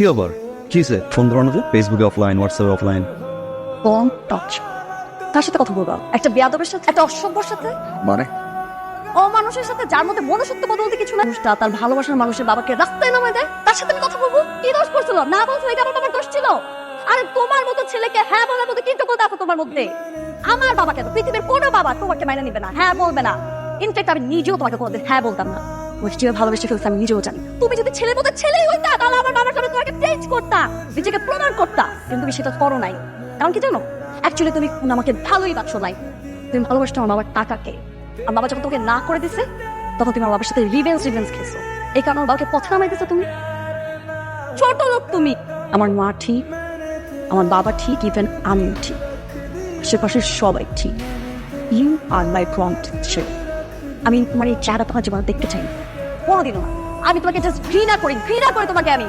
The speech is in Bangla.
কি আবার? কি হয়েছে ফোন ধরানো যে? ফেসবুকে অফলাইন হোয়াটসঅ্যাপে অফলাইন কম টচ তার সাথে কথা বলবা? একটা বেয়াদবের সাথে? একটা অসভ্যর সাথে? মানে? অমানুষের সাথে যার মধ্যে মনুষ্যত্ব বলতে কিছু না মানুষটা তার ভালোবাসার মানুষের বাবাকে রাস্তায় নামায় দেয়। তার সাথে আমি কথা বলব? কি দোষ করছিল? না বলছো এটা আমার বাবার দোষ ছিল। আরে তোমার মতো ছেলেকে হ্যাঁ বলার মতো কিন্তু কথা আছে তোমার মধ্যে? আমার বাবাকে তো পৃথিবীর কোনো বাবা তোমাকে মাইনে নিবে না হ্যাঁ বলবে না। ইনফেক্ট আমি নিজেও তোমাকে কোনোদিন হ্যাঁ বলতাম না। ভালোবেসে ফেলছে, আমি নিজেও জানি তুমি যদি ছেলের মতো ছেলেই হইতা, তাহলে আমার বাবার সামনে তোমাকে করতা, নিজেকে প্রমাণ করতা। কিন্তু তুমি সেটা করো নাই। কারণ কি জানো? অ্যাকচুয়ালি তুমি আমাকে ভালোই বাসো নাই। তুমি ভালোবাসতো আমার বাবার টাকাকে আর বাবা যখন তোকে না করে দিছে, তখন তুমি আমার বাবার সাথে রিভেন্স রিভেন্স খেয়েছো। এই কারণে আমার বাবাকে পথে নামাই দিছো তুমি? ছোট লোক তুমি। আমার মা ঠিক, আমার বাবা ঠিক ইভেন আমিও ঠিক। আশেপাশের সবাই ঠিক। ইউ আর মাই প্রম্পট আমি তোমার এই চেহারা তোমার জীবনে দেখতে চাই না। কোনোদিনও আমি তোমাকে জাস্ট ঘৃণা করি ঘৃণা করি তোমাকে আমি।